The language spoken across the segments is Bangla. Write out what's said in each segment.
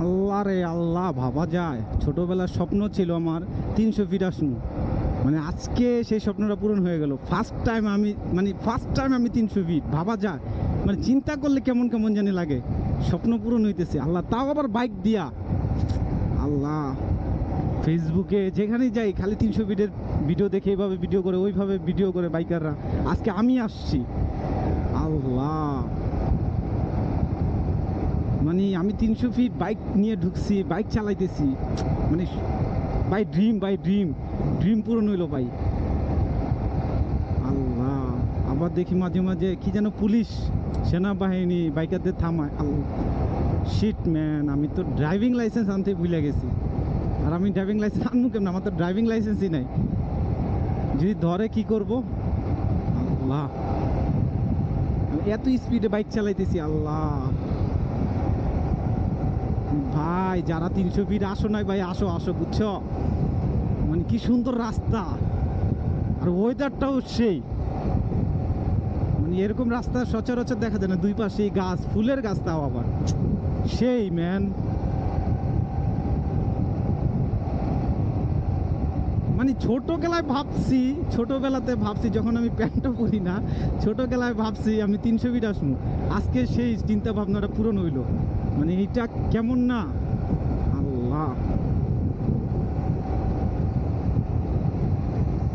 আল্লাহ রে আল্লাহ, ভাবা যায়। ছোটবেলার স্বপ্ন ছিল আমার তিনশো ফিট আসুন। মানে আজকে সেই স্বপ্নটা পূরণ হয়ে গেল। ফার্স্ট টাইম আমি মানে ফার্স্ট টাইম আমি তিনশো ফিট ভাবা যায়। মানে চিন্তা করলে কেমন কেমন জানি লাগে। স্বপ্ন পূরণ হইতেছে। আল্লাহ তাও আবার বাইক দিয়া। আল্লাহ। ফেসবুকে যেখানেই যাই, খালি তিনশো ফিটের ভিডিও দেখে এইভাবে ভিডিও করে, ওইভাবে ভিডিও করে বাইকাররা আজকে আমি আসছি আল্লাহ মানে আমি তিনশো ফিট বাইক নিয়ে ঢুকছি বাইক চালাইতেছি। মানে by dream by dream dream পূরণ হইল ভাই। আল্লাহ, আবার দেখি মাঝে মাঝে কি যেন পুলিশ সেনাবাহিনী বাইকারদের থামায়। আল্লাহ শিট ম্যান আমি তো ড্রাইভিং লাইসেন্স আনতে ভুলে গেছি। আর আমি ড্রাইভিং লাইসেন্স আনব কেমন? আমার তো ড্রাইভিং লাইসেন্সই নাই। যদি ধরে কি করব? আল্লাহ এত স্পিডে বাইক চালাইতেছি, আল্লাহ। ভাই, যারা তিনশো ফিট আসো নাই ভাই, আসো আসো, বুঝছ? মানে কি সুন্দর রাস্তা। আর ওয়েদারটাও সেই। মানে এরকম রাস্তা সচরাচর দেখা যায় না, দুই পাশে গাছ, ফুলের গাছ তাও আবার। সেই ম্যান মানে ছোটোবেলায় ভাবছি, ছোটোবেলাতে ভাবছি, যখন আমি প্যান্টও পরি না, ছোটোবেলায় ভাবছি আমি তিনশো ফিট আসব। আজকে সেই চিন্তা ভাবনাটা পূরণ হইল। মানে এইটা কেমন না? আল্লাহ।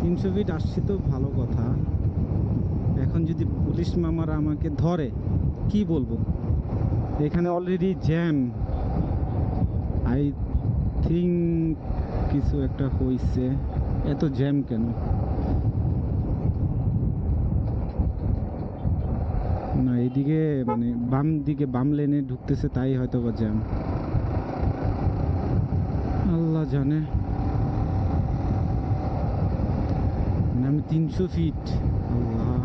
তিনশো ফিট আসছি তো ভালো কথা। এখন যদি পুলিশ মামারা আমাকে ধরে, কি বলব? এখানে অলরেডি জ্যাম আই থিঙ্ক কিছু একটা হইছে। এত জ্যাম কেন? না, এদিকে মানে বাম দিকে বাম লেনে ঢুকতেছে, তাই হয়তো বা জ্যাম। আল্লাহ জানে। মানে আমি তিনশো ফিট। আল্লাহ।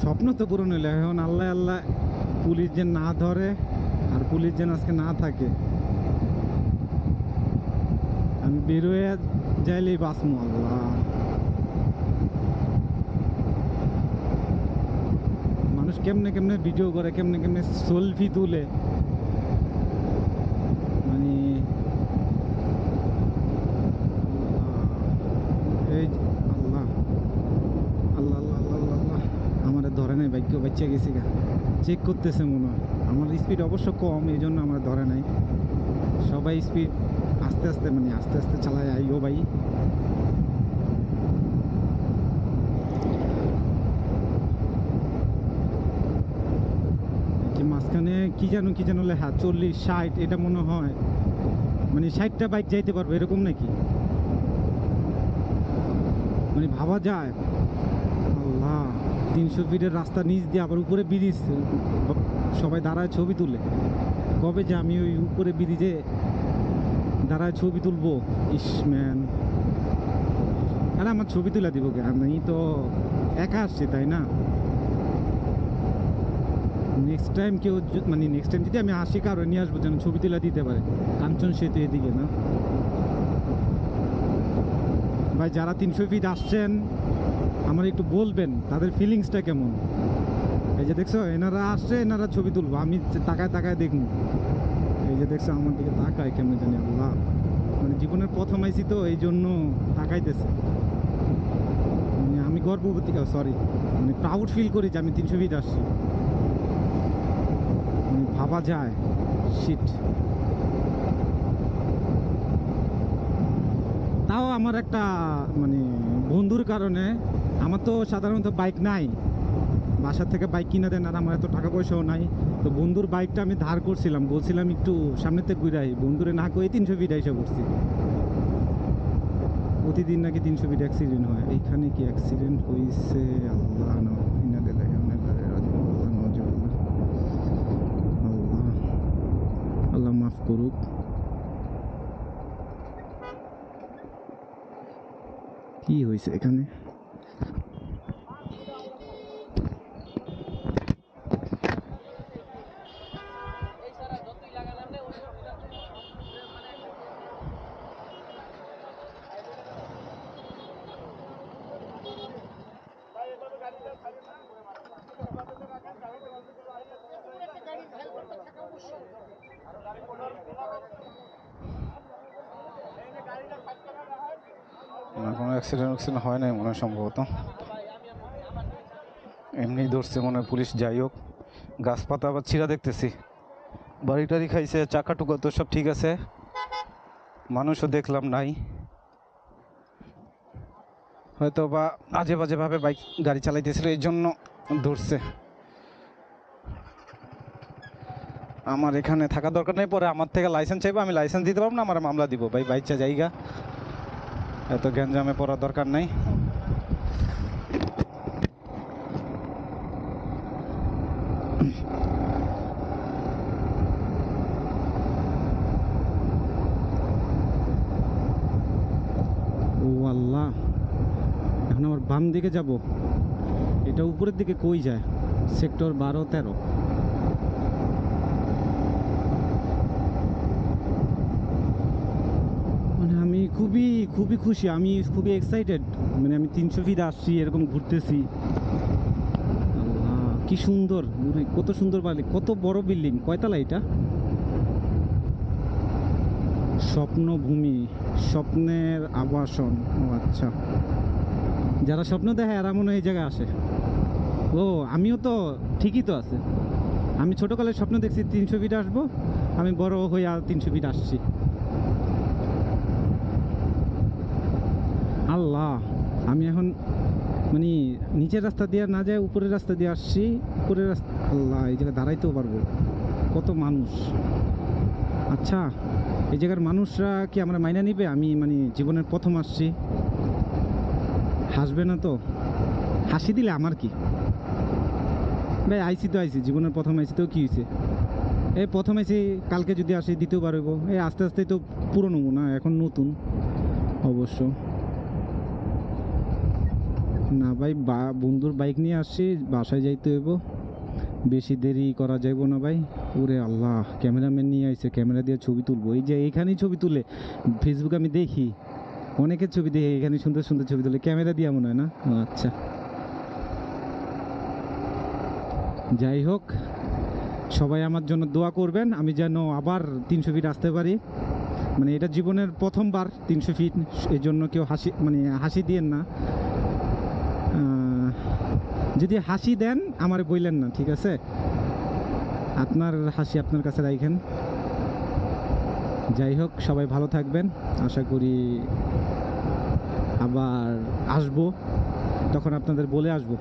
স্বপ্ন তো পূরণ হইল, এখন আল্লাহ আল্লাহ পুলিশ যে না ধরে, আর পুলিশ যেন আজকে না থাকে। আমি বেরোয় যাইলেই বাঁচমু আল্লাহ। মানুষ কেমনে কেমনে ভিডিও করে, কেমনে কেমনে সেলফি তুলে। মানে এই আল্লাহ আল্লাহ আল্লাহ আল্লাহ ধরে নাই বাইক বাচ্চা গেছি গা। চেক করতেছে মনে হয়। আমার স্পিড অবশ্য কম, এই জন্য আমার ধরে নাই। সবাই স্পিড আস্তে আস্তে মানে আস্তে আস্তে চালায়। আইও ভাই। মাঝখানে কি যেন কি যেন লেখা, চল্লিশ, ষাট, এটা মনে হয়। মানে ষাটটা বাইক যাইতে পারবে, এরকম নাকি? মানে ভাবা যায়। আল্লাহ, তিনশো ফিটের রাস্তা নিচ দিয়ে আবার উপরে ব্রিজ সবাই দাঁড়ায় ছবি তুলে। কবে যে আমি ওই উপরে ব্রিজে দাঁড়ায় ছবি তুলবো? ইস ম্যান আরে আমার ছবি তুলে দিব কে আমি তো একা আসছি, তাই না? নেক্সট টাইম কেউ মানে নেক্সট টাইম যদি আমি আসি, কারও নিয়ে আসব যেন ছবি তুলে দিতে পারে। কাঞ্চন সেতু এদিকে, না? ভাই, যারা তিনশো ফিট আসছেন, আমার একটু বলবেন, তাদের ফিলিংসটা কেমন? এই যে দেখছ, এনারা আসছে, এনারা ছবি তুলবো। আমি তাকায় তাকায় দেখব। এই যে দেখছ আমার দিকে তাকায় কেমন জানি আল্লাহ। মানে জীবনের প্রথম আইসি তো এই জন্য তাকাইতেছে। মানে আমি গর্ববতী সরি মানে প্রাউড ফিল করি যে আমি তিনশো ফিট আসছি। মানে ভাবা যায়। শিট তাও আমার একটা মানে বন্ধুর কারণে আমার তো সাধারণত বাইক নাই। বাসা থেকে বাইক কিনে দেন আর আমার এত টাকা পয়সাও নাই। তো বন্ধুর বাইকটা আমি ধার করছিলাম, বলছিলাম একটু সামনে থেকে ঘুরাই। বন্ধুরে না করে তিনশো ফিট এসে পড়ছি। প্রতিদিন নাকি তিনশো ফিট অ্যাক্সিডেন্ট হয়। এইখানে কি অ্যাক্সিডেন্ট হয়েছে আল্লাহ না আল্লাহ মাফ করুক। কি হয়েছে এখানে? অ্যাক্সিডেন্ট অ্যাক্সিডেন্ট হয় নাই মনে হয় সম্ভবত। এমনি ধরছে মনে হয় পুলিশ, যাই হোক। গাছপাতা আবার ছিঁড়া দেখতেছি। বাড়ি টাড়ি খাইছে, চাকা টুকা তো সব ঠিক আছে। মানুষও দেখলাম নাই। হয়তো বা আজে বাজেভাবে বাইক গাড়ি চালাইতেছিল এই জন্য ধরছে। আমার এখানে থাকা দরকার নেই, পরে আমার থেকে লাইসেন্স চাইব, আমি লাইসেন্স দিতে পারব না, আমার মামলা দিব। ভাই, বাইচা জায়গা। এত গ্যাঞ্জামে পড়ার দরকার নাই। ও আল্লাহ, এখন আমার বাম দিকে যাব। এটা উপরের দিকে কই যায়? সেক্টর বারো তেরো মানে আমি খুবই খুবই খুশি। আমি খুবই এক্সাইটেড মানে আমি তিনশো ফিট আসছি এরকম ঘুরতেছি। কি সুন্দর। উরে, কত সুন্দর বাড়ি। কত বড় বিল্ডিং কয়তলা এটা? স্বপ্নভূমি। স্বপ্নের আবাসন। ও আচ্ছা। যারা স্বপ্ন দেখে এরা মনে এই জায়গায় আসে। ও আমিও তো ঠিকই তো আছে। আমি ছোটোকালে স্বপ্ন দেখছি তিনশো ফিট আসব। আমি বড় হয়ে আর তিনশো ফিট আসছি। আল্লাহ, আমি এখন মানে নিচের রাস্তা দিয়ে না যায় উপরের রাস্তা দিয়ে আসছি, উপরের রাস্তা আল্লাহ, এই জায়গায় দাঁড়াইতেও পারব। কত মানুষ। আচ্ছা এই জায়গার মানুষরা কি আমরা মাইনা নিবে? আমি মানে জীবনের প্রথম আসছি। হাসবে না তো? হাসি দিলে আমার কি? ভাই, আইসি তো আইসি, জীবনের প্রথম আইসি তো কি হয়েছে এই প্রথম আইসি, কালকে যদি আসি দ্বিতীয়বার হইব। এই আস্তে আস্তে তো পুরনো না এখন নতুন, অবশ্য। না ভাই, বা, বন্ধুর বাইক নিয়ে আসছি, বাসায় যাইতে হইব। বেশি দেরি করা যাইব না ভাই। ওরে আল্লাহ, ক্যামেরাম্যান নিয়ে আইছে, ক্যামেরা দিয়ে ছবি তুলবো। এই যে এইখানেই ছবি তুলে ফেসবুকে আমি দেখি। অনেকের ছবি দেখি, এখানে সুন্দর সুন্দর ছবি তুলে, ক্যামেরা দিয়ে মনে হয় না? আচ্ছা। যাই হোক, সবাই আমার জন্য দোয়া করবেন, আমি যেন আবার তিনশো ফিট আসতে পারি। মানে এটা জীবনের প্রথমবার তিনশো ফিট এই জন্য কেউ হাসি মানে হাসি দিয়েন না। যদি হাসি দেন, আমার বইলেন না, ঠিক আছে? আপনার হাসি আপনার কাছে রাখেন যাই হোক, সবাই ভালো থাকবেন। আশা করি আবার আসব। তখন আপনাদের বলে আসব।